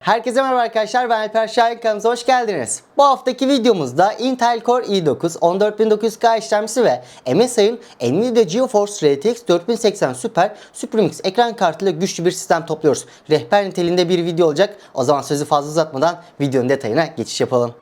Herkese merhaba arkadaşlar ben Alper Şahin kanalımıza hoş geldiniz. Bu haftaki videomuzda Intel Core i9 14900K işlemcisi ve MSI'ın Nvidia GeForce RTX 4080 Super Supremix ekran kartıyla güçlü bir sistem topluyoruz. Rehber niteliğinde bir video olacak. O zaman sözü fazla uzatmadan videonun detayına geçiş yapalım.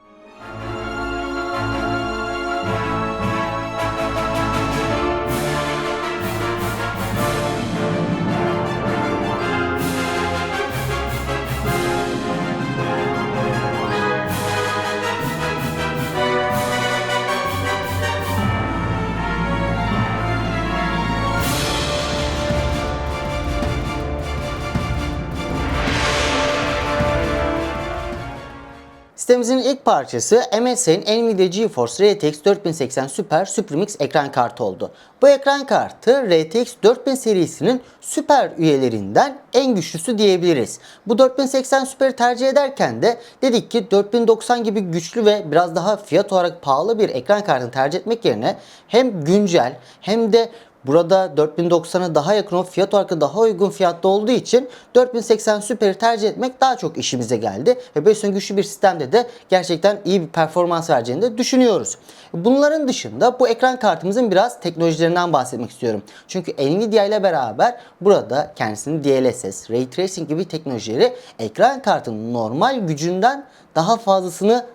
Sitemizin ilk parçası MSI'nin Nvidia GeForce RTX 4080 Super Supremix ekran kartı oldu. Bu ekran kartı RTX 4000 serisinin süper üyelerinden en güçlüsü diyebiliriz. Bu 4080 Super'i tercih ederken de dedik ki 4090 gibi güçlü ve biraz daha fiyat olarak pahalı bir ekran kartını tercih etmek yerine hem güncel hem de Burada 4090'a daha yakın o fiyat olarak daha uygun fiyatta olduğu için 4080 Super'i tercih etmek daha çok işimize geldi. Ve böylesine güçlü bir sistemde de gerçekten iyi bir performans vereceğini de düşünüyoruz. Bunların dışında bu ekran kartımızın biraz teknolojilerinden bahsetmek istiyorum. Çünkü Nvidia ile beraber burada kendisinin DLSS, Ray Tracing gibi teknolojileri ekran kartının normal gücünden daha fazlasını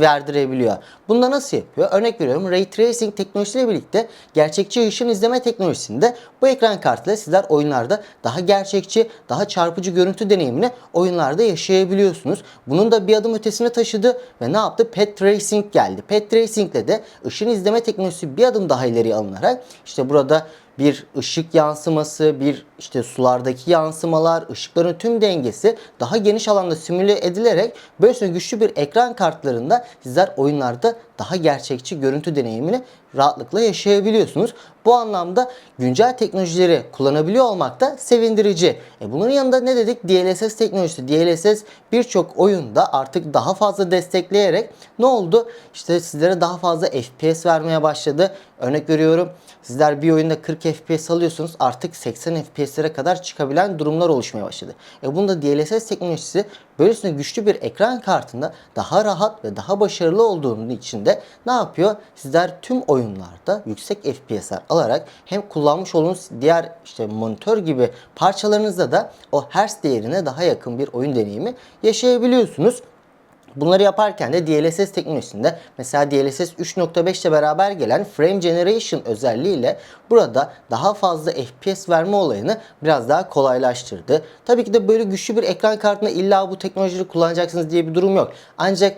verdirebiliyor. Bunda nasıl yapıyor? Örnek veriyorum Ray Tracing teknolojisiyle birlikte gerçekçi ışın izleme teknolojisinde bu ekran kartıyla sizler oyunlarda daha gerçekçi, daha çarpıcı görüntü deneyimini oyunlarda yaşayabiliyorsunuz. Bunun da bir adım ötesine taşıdı ve ne yaptı? Pet Tracing geldi. Pet Tracing ile de ışın izleme teknolojisi bir adım daha ileri alınarak işte burada bir ışık yansıması, bir işte sulardaki yansımalar, ışıkların tüm dengesi daha geniş alanda simüle edilerek böylesine güçlü bir ekran kartlarında sizler oyunlarda daha gerçekçi görüntü deneyimini rahatlıkla yaşayabiliyorsunuz. Bu anlamda güncel teknolojileri kullanabiliyor olmak da sevindirici. E bunun yanında ne dedik? DLSS teknolojisi. DLSS birçok oyunda artık daha fazla destekleyerek ne oldu? İşte sizlere daha fazla FPS vermeye başladı. Örnek veriyorum. Sizler bir oyunda 40 FPS alıyorsunuz artık 80 FPS'lere kadar çıkabilen durumlar oluşmaya başladı. E bunda DLSS teknolojisi böylesine güçlü bir ekran kartında daha rahat ve daha başarılı olduğunun içinde ne yapıyor? Sizler tüm oyunlarda yüksek FPS'ler alarak hem kullanmış olduğunuz diğer işte monitör gibi parçalarınızda da o hertz değerine daha yakın bir oyun deneyimi yaşayabiliyorsunuz. Bunları yaparken de DLSS teknolojisinde mesela DLSS 3.5 ile beraber gelen Frame Generation özelliğiyle burada daha fazla FPS verme olayını biraz daha kolaylaştırdı. Tabii ki de böyle güçlü bir ekran kartında illa bu teknolojiyi kullanacaksınız diye bir durum yok. Ancak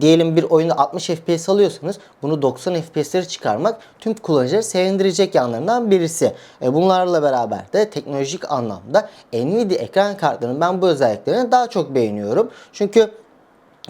diyelim bir oyunda 60 FPS alıyorsanız bunu 90 FPS'lere çıkarmak tüm kullanıcıları sevindirecek yanlarından birisi. E bunlarla beraber de teknolojik anlamda Nvidia ekran kartlarının ben bu özelliklerini daha çok beğeniyorum. Çünkü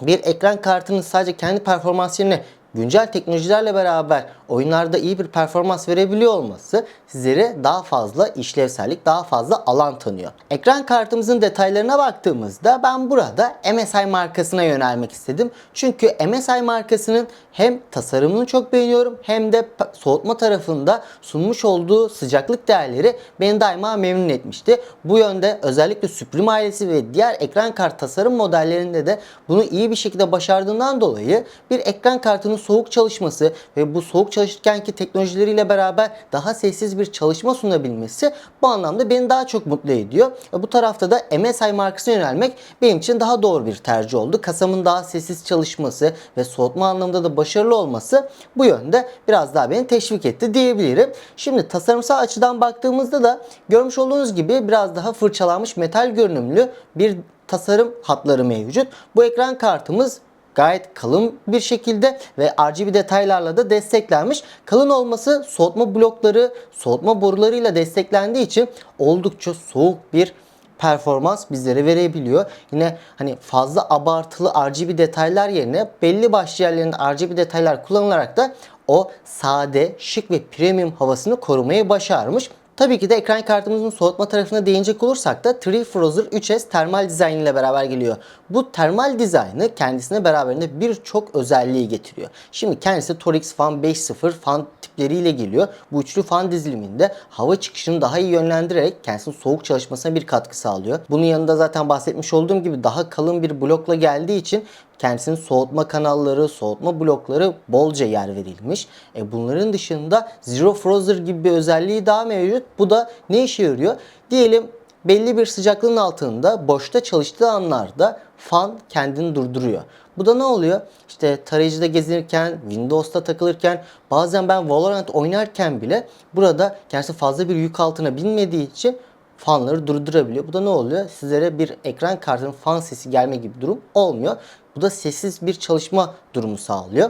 bir ekran kartının sadece kendi performans yerine güncel teknolojilerle beraber oyunlarda iyi bir performans verebiliyor olması sizlere daha fazla işlevsellik, daha fazla alan tanıyor. Ekran kartımızın detaylarına baktığımızda ben burada MSI markasına yönelmek istedim. Çünkü MSI markasının hem tasarımını çok beğeniyorum hem de soğutma tarafında sunmuş olduğu sıcaklık değerleri beni daima memnun etmişti. Bu yönde özellikle Supreme ailesi ve diğer ekran kart tasarım modellerinde de bunu iyi bir şekilde başardığından dolayı bir ekran kartının soğuk çalışması ve bu soğuk çalışırkenki teknolojileriyle beraber daha sessiz bir çalışma sunabilmesi bu anlamda beni daha çok mutlu ediyor. Bu tarafta da MSI markasına yönelmek benim için daha doğru bir tercih oldu. Kasamın daha sessiz çalışması ve soğutma anlamında da başarılı olması bu yönde biraz daha beni teşvik etti diyebilirim. Şimdi tasarımsal açıdan baktığımızda da görmüş olduğunuz gibi biraz daha fırçalanmış metal görünümlü bir tasarım hatları mevcut. Bu ekran kartımız gayet kalın bir şekilde ve RGB detaylarla da desteklenmiş. Kalın olması soğutma blokları, soğutma borularıyla desteklendiği için oldukça soğuk bir performans bizlere verebiliyor. Yine hani fazla abartılı RGB detaylar yerine belli başlı yerlerinde RGB detaylar kullanılarak da o sade, şık ve premium havasını korumayı başarmış. Tabii ki de ekran kartımızın soğutma tarafına değinecek olursak da Tree Frozer 3S termal dizayn ile beraber geliyor. Bu termal dizaynı kendisine beraberinde birçok özelliği getiriyor. Şimdi kendisi Torx Fan 5.0 fan tipleriyle geliyor. Bu üçlü fan diziliminde hava çıkışını daha iyi yönlendirerek kendisinin soğuk çalışmasına bir katkı sağlıyor. Bunun yanında zaten bahsetmiş olduğum gibi daha kalın bir blokla geldiği için kendisinin soğutma kanalları, soğutma blokları bolca yer verilmiş. E bunların dışında Zero Frozer gibi bir özelliği daha mevcut. Bu da ne işe yarıyor? Diyelim belli bir sıcaklığın altında boşta çalıştığı anlarda fan kendini durduruyor. Bu da ne oluyor? İşte tarayıcıda gezinirken, Windows'ta takılırken, bazen ben Valorant oynarken bile burada kendisi fazla bir yük altına binmediği için fanları durdurabiliyor. Bu da ne oluyor? Sizlere bir ekran kartının fan sesi gelme gibi durum olmuyor. Bu da sessiz bir çalışma durumu sağlıyor.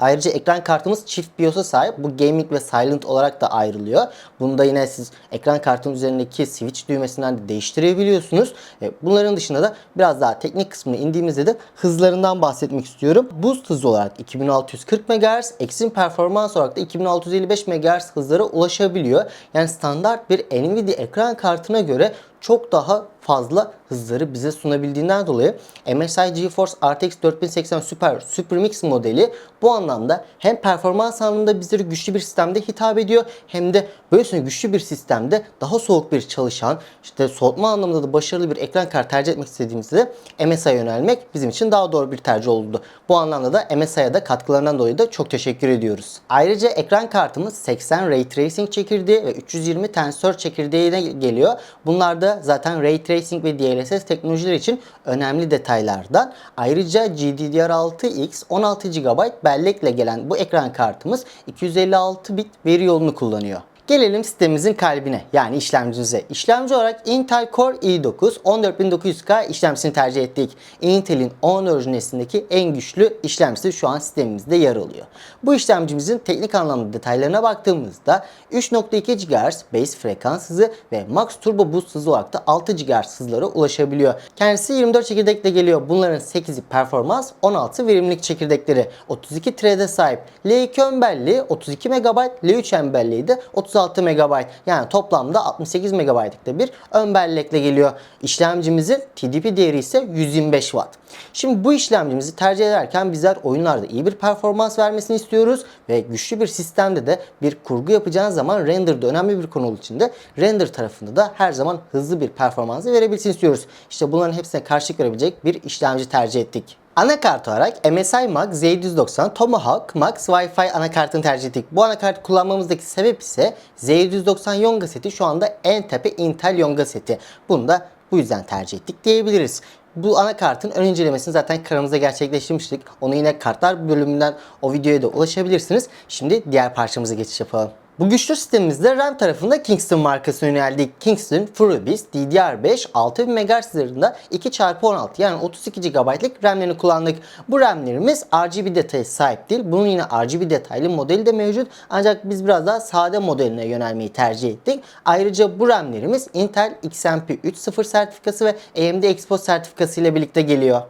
Ayrıca ekran kartımız çift BIOS'a sahip. Bu gaming ve silent olarak da ayrılıyor. Bunu da yine siz ekran kartının üzerindeki switch düğmesinden de değiştirebiliyorsunuz. E, Bunların dışında da biraz daha teknik kısmına indiğimizde de hızlarından bahsetmek istiyorum. Boost hızı olarak 2640 MHz, eksim performans olarak da 2655 MHz hızlara ulaşabiliyor. Yani standart bir Nvidia ekran kartına göre çok daha fazla hızları bize sunabildiğinden dolayı MSI GeForce RTX 4080 Super SuperMix modeli bu anlamda hem performans anlamında bizlere güçlü bir sistemde hitap ediyor hem de böylesine güçlü bir sistemde daha soğuk bir çalışan işte soğutma anlamında da başarılı bir ekran kartı tercih etmek istediğimizde MSI'ye yönelmek bizim için daha doğru bir tercih oldu. Bu anlamda da MSI'ye da katkılarından dolayı da çok teşekkür ediyoruz. Ayrıca ekran kartımız 80 Ray Tracing çekirdeği ve 320 Tensor çekirdeğine geliyor. Bunlar da zaten Ray Tracing ve DLSS teknolojileri için önemli detaylardan. Ayrıca GDDR6X 16 GB bellekle gelen bu ekran kartımız 256 bit veri yolunu kullanıyor. Gelelim sitemizin kalbine yani işlemcimize. İşlemci olarak Intel Core i9 14900K işlemcisini tercih ettik. Intel'in 14 nesindeki en güçlü işlemcisi şu an sistemimizde yer alıyor. Bu işlemcimizin teknik anlamda detaylarına baktığımızda 3.2 GHz base frekans hızı ve max turbo boost hızı olarak da 6 GHz hızlara ulaşabiliyor. Kendisi 24 çekirdekle geliyor. Bunların 8'i performans, 16 verimlilik çekirdekleri. 32 thread'e sahip. L2 ön belleği 32 MB, L3 ön belleği de 36 MB. Yani toplamda 68 MB'lık da bir ön bellekle geliyor. İşlemcimizin TDP değeri ise 125 Watt. Şimdi bu işlemcimizi tercih ederken bizler oyunlarda iyi bir performans vermesini istiyoruz ve güçlü bir sistemde de bir kurgu yapacağınız zaman render de önemli bir konu olduğu için de render tarafında da her zaman hızlı bir performansı verebilsin istiyoruz. İşte bunların hepsine karşılık verebilecek bir işlemci tercih ettik. Anakart olarak MSI Mag Z790 Tomahawk Max Wi-Fi anakartını tercih ettik. Bu anakartı kullanmamızdaki sebep ise Z790 Yonga seti şu anda en tepe Intel Yonga seti. Bunu da bu yüzden tercih ettik diyebiliriz. Bu anakartın ön incelemesini zaten kanalımızda gerçekleştirmiştik. Onu yine kartlar bölümünden o videoya da ulaşabilirsiniz. Şimdi diğer parçamıza geçiş yapalım. Bu güçlü sistemimizde RAM tarafında Kingston markasına yöneldik. Kingston FreeBIS DDR5 6000 MHz hızında 2x16 yani 32 GB'lık RAM'lerini kullandık. Bu RAM'lerimiz RGB detayı sahip değil. Bunun yine RGB detaylı modeli de mevcut. Ancak biz biraz daha sade modeline yönelmeyi tercih ettik. Ayrıca bu RAM'lerimiz Intel XMP 3.0 sertifikası ve AMD Expo sertifikası ile birlikte geliyor.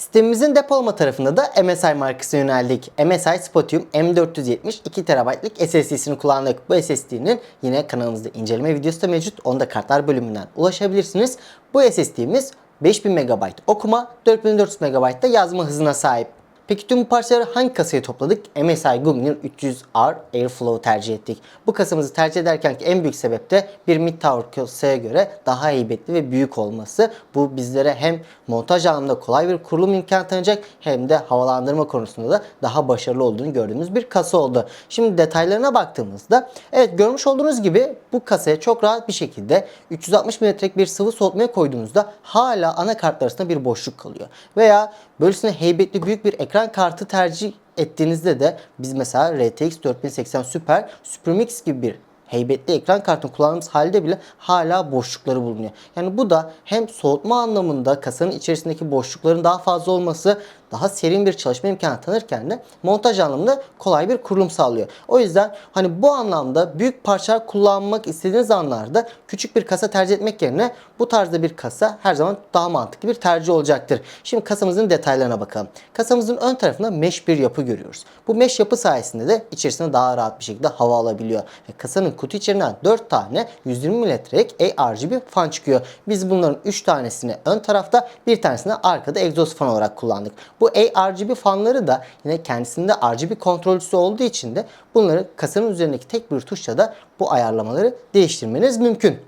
Sitemimizin depolama tarafında da MSI markasına yöneldik. MSI Spatium M470 2 TB'lık SSD'sini kullandık. Bu SSD'nin yine kanalımızda inceleme videosu da mevcut. Onu da kartlar bölümünden ulaşabilirsiniz. Bu SSD'miz 5000 MB okuma, 4400 MB da yazma hızına sahip. Peki tüm bu parçaları hangi kasaya topladık? MSI Gumnir 300R Airflow tercih ettik. Bu kasamızı tercih ederken ki en büyük sebep de bir mid tower kasaya göre daha heybetli ve büyük olması. Bu bizlere hem montaj anlamında kolay bir kurulum imkanı tanıyacak hem de havalandırma konusunda da daha başarılı olduğunu gördüğümüz bir kasa oldu. Şimdi detaylarına baktığımızda evet görmüş olduğunuz gibi bu kasaya çok rahat bir şekilde 360 mm'lik bir sıvı soğutmaya koyduğunuzda hala anakart arasında bir boşluk kalıyor. Veya böylesine heybetli büyük bir ekran kartı tercih ettiğinizde de biz mesela RTX 4080 Super, SuperMix gibi bir heybetli ekran kartını kullandığımız halde bile hala boşlukları bulunuyor. Yani bu da hem soğutma anlamında kasanın içerisindeki boşlukların daha fazla olması daha serin bir çalışma imkanı tanırken de montaj anlamında kolay bir kurulum sağlıyor. O yüzden hani bu anlamda büyük parçalar kullanmak istediğiniz anlarda küçük bir kasa tercih etmek yerine bu tarzda bir kasa her zaman daha mantıklı bir tercih olacaktır. Şimdi kasamızın detaylarına bakalım. Kasamızın ön tarafında mesh bir yapı görüyoruz. Bu mesh yapı sayesinde de içerisine daha rahat bir şekilde hava alabiliyor. Ve kasanın kutu içerisinden 4 tane 120 mm'lik ARGB fan çıkıyor. Biz bunların 3 tanesini ön tarafta bir tanesini arkada egzoz fan olarak kullandık. Bu ARGB fanları da yine kendisinde RGB kontrolcüsü olduğu için de bunları kasanın üzerindeki tek bir tuşla da bu ayarlamaları değiştirmeniz mümkün.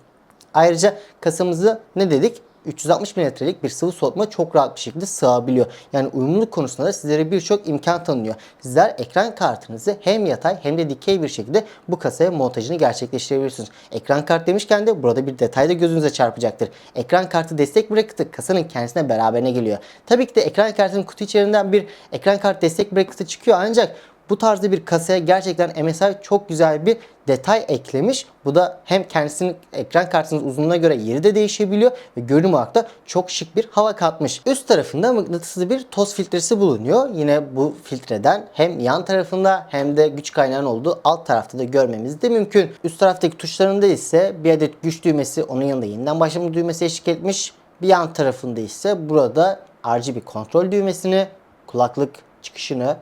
Ayrıca kasamızı ne dedik? 360 mililitrelik bir sıvı soğutma çok rahat bir şekilde sığabiliyor. Yani uyumluluk konusunda da sizlere birçok imkan tanınıyor. Sizler ekran kartınızı hem yatay hem de dikey bir şekilde bu kasaya montajını gerçekleştirebilirsiniz. Ekran kart demişken de burada bir detay da gözünüze çarpacaktır. Ekran kartı destek bracket'ı kasanın kendisine beraberine geliyor. Tabii ki de ekran kartının kutu içerisinden bir ekran kart destek bracket'ı çıkıyor ancak bu tarzda bir kasaya gerçekten MSI çok güzel bir detay eklemiş. Bu da hem kendisinin ekran kartınız uzunluğuna göre yeri de değişebiliyor ve görünüm olarak da çok şık bir hava katmış. Üst tarafında mıknatıslı bir toz filtresi bulunuyor. Yine bu filtreden hem yan tarafında hem de güç kaynağının olduğu alt tarafta da görmemiz de mümkün. Üst taraftaki tuşlarında ise bir adet güç düğmesi onun yanında yeniden başlama düğmesi eşlik etmiş. Bir yan tarafında ise burada RGB kontrol düğmesini, kulaklık çıkışını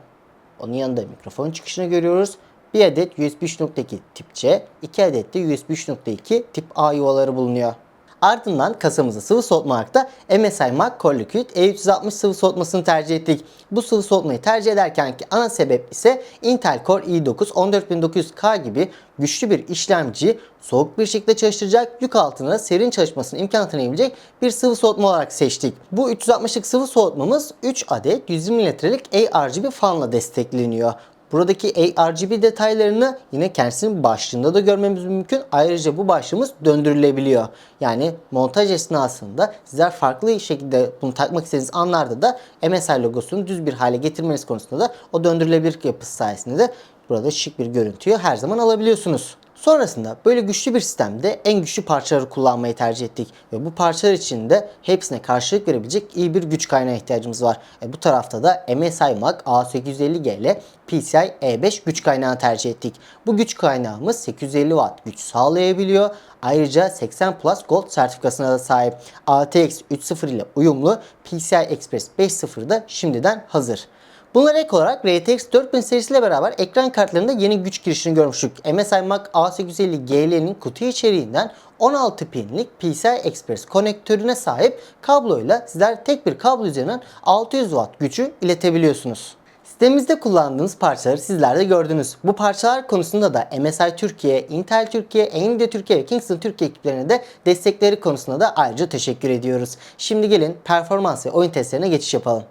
onun yanında mikrofon çıkışını görüyoruz. Bir adet USB 3.2 tip C, 2 adet de USB 3.2 tip A yuvaları bulunuyor. Ardından kasamızı sıvı soğutma olarak MSI Mac Core Liquid E360 sıvı soğutmasını tercih ettik. Bu sıvı soğutmayı tercih ederkenki ana sebep ise Intel Core i9 14900K gibi güçlü bir işlemci soğuk bir şekilde çalıştıracak, yük altına serin çalışmasını imkan tanıyabilecek bir sıvı soğutma olarak seçtik. Bu 360'lık sıvı soğutmamız 3 adet 120 litrelik ARGB fanla destekleniyor. Buradaki ARGB detaylarını yine kendisinin başlığında da görmemiz mümkün. Ayrıca bu başlığımız döndürülebiliyor. Yani montaj esnasında sizler farklı şekilde bunu takmak istediğiniz anlarda da MSI logosunu düz bir hale getirmeniz konusunda da o döndürülebilir yapısı sayesinde de burada şık bir görüntüyü her zaman alabiliyorsunuz. Sonrasında böyle güçlü bir sistemde en güçlü parçaları kullanmayı tercih ettik. Ve bu parçalar için de hepsine karşılık verebilecek iyi bir güç kaynağı ihtiyacımız var. E bu tarafta da MSI Mac A850G ile PCI E5 güç kaynağını tercih ettik. Bu güç kaynağımız 850 Watt güç sağlayabiliyor. Ayrıca 80 Plus Gold sertifikasına da sahip. ATX 3.0 ile uyumlu PCI Express 5.0 da şimdiden hazır. Bunlara ek olarak RTX 4000 serisiyle beraber ekran kartlarında yeni güç girişini görmüştük. MSI Mac A850GL'nin kutu içeriğinden 16 pinlik PCI Express konektörüne sahip kabloyla sizler tek bir kablo üzerinden 600 Watt gücü iletebiliyorsunuz. Sitemizde kullandığımız parçaları sizler de gördünüz. Bu parçalar konusunda da MSI Türkiye, Intel Türkiye, Nvidia Türkiye ve Kingston Türkiye ekiplerine de destekleri konusunda da ayrıca teşekkür ediyoruz. Şimdi gelin performans ve oyun testlerine geçiş yapalım.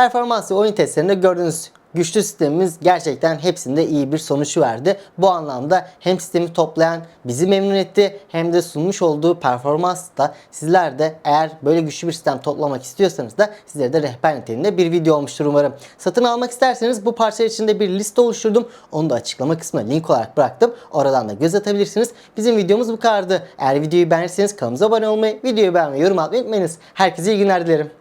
Performans ve oyun testlerinde gördüğünüz güçlü sistemimiz gerçekten hepsinde iyi bir sonucu verdi. Bu anlamda hem sistemi toplayan bizi memnun etti hem de sunmuş olduğu performans da sizler de eğer böyle güçlü bir sistem toplamak istiyorsanız da sizlere de rehber niteliğinde bir video olmuştur umarım. Satın almak isterseniz bu parçalar içinde bir liste oluşturdum. Onu da açıklama kısmına link olarak bıraktım. Oradan da göz atabilirsiniz. Bizim videomuz bu kadardı. Eğer videoyu beğenirseniz kanalımıza abone olmayı, videoyu beğenmeyi, yorum atmayı unutmayınız. Herkese iyi günler dilerim.